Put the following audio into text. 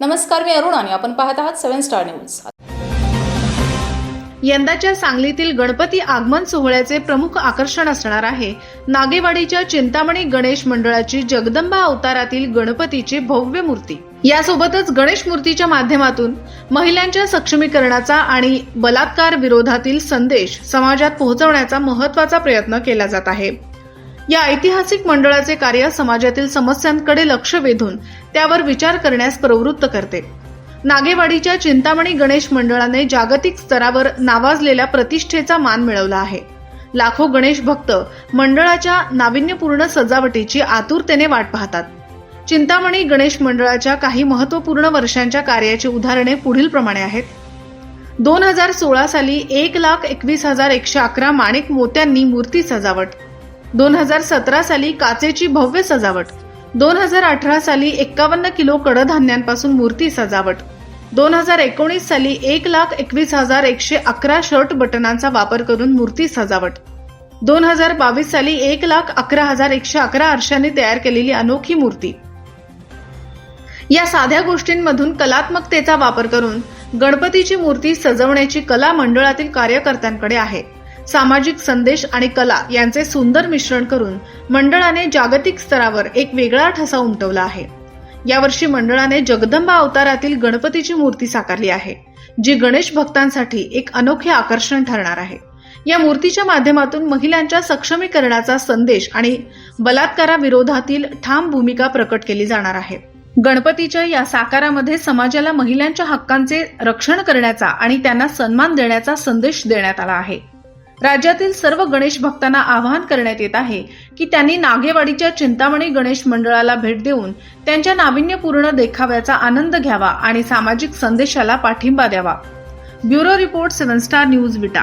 नमस्कार मी अरुण आणि आपण पाहत आहात सेव्हन स्टार न्यूज. यंदाच्या सांगलीतील गणपती आगमन सोहळ्याचे प्रमुख आकर्षण असणार आहे. नागेवाडीच्या चिंतामणी गणेश मंडळाची जगदंबा अवतारातील गणपतीची भव्य मूर्ती. यासोबतच गणेश मूर्तीच्या माध्यमातून महिलांच्या सक्षमीकरणाचा आणि बलात्कार विरोधातील संदेश समाजात पोहोचवण्याचा महत्त्वाचा प्रयत्न केला जात आहे. या ऐतिहासिक मंडळाचे कार्य समाजातील समस्यांकडे लक्ष वेधून त्यावर विचार करण्यास प्रवृत्त करते. नागेवाडीच्या चिंतामणी गणेश मंडळाने जागतिक स्तरावर नावाजलेल्या प्रतिष्ठेचा मान मिळवला आहे. लाखो गणेश भक्त मंडळाच्या नाविन्यपूर्ण सजावटीची आतुरतेने वाट पाहतात. चिंतामणी गणेश मंडळाच्या काही महत्त्वपूर्ण वर्षांच्या कार्याची उदाहरणे पुढील प्रमाणे आहेत. दोन हजार सोळा साली एक लाख एकवीस हजार एकशे अकरा माणिक मोत्यांनी मूर्ती सजावट दोन हजार सतरा साली काचेची भव्य सजावट. दोन हजार अठरा साली एक्कावन्न किलो कडधान्यांपासून मूर्ती सजावट. दोन हजार एकोणीस साली एक लाख एकवीस हजार एकशे अकरा शर्ट बटनांचा वापर करून मूर्ती सजावट. दोन हजार बावीस साली एक लाख अकरा हजार एकशे अकरा आरशांनी तयार केलेली अनोखी मूर्ती. या साध्या गोष्टींमधून कलात्मकतेचा वापर करून गणपतीची मूर्ती सजवण्याची कला मंडळातील कार्यकर्त्यांकडे आहे. सामाजिक संदेश आणि कला यांचे सुंदर मिश्रण करून मंडळाने जागतिक स्तरावर एक वेगळा ठसा उमटवला आहे. यावर्षी मंडळाने जगदंबा अवतारातील गणपतीची मूर्ती साकारली आहे जी गणेश भक्तांसाठी एक अनोखे आकर्षण ठरणार आहे. या मूर्तीच्या माध्यमातून महिलांच्या सक्षमीकरणाचा संदेश आणि बलात्काराविरोधातील ठाम भूमिका प्रकट केली जाणार आहे. गणपतीच्या या साकारामध्ये समाजाला महिलांच्या हक्कांचे रक्षण करण्याचा आणि त्यांना सन्मान देण्याचा संदेश देण्यात आला आहे. राज्यातील सर्व गणेश भक्तांना आवाहन करण्यात येत आहे की त्यांनी नागेवाडीच्या चिंतामणी गणेश मंडळाला भेट देऊन त्यांच्या नाविन्यपूर्ण देखाव्याचा आनंद घ्यावा आणि सामाजिक संदेशाला पाठिंबा द्यावा. Bureau report seven star news Vita.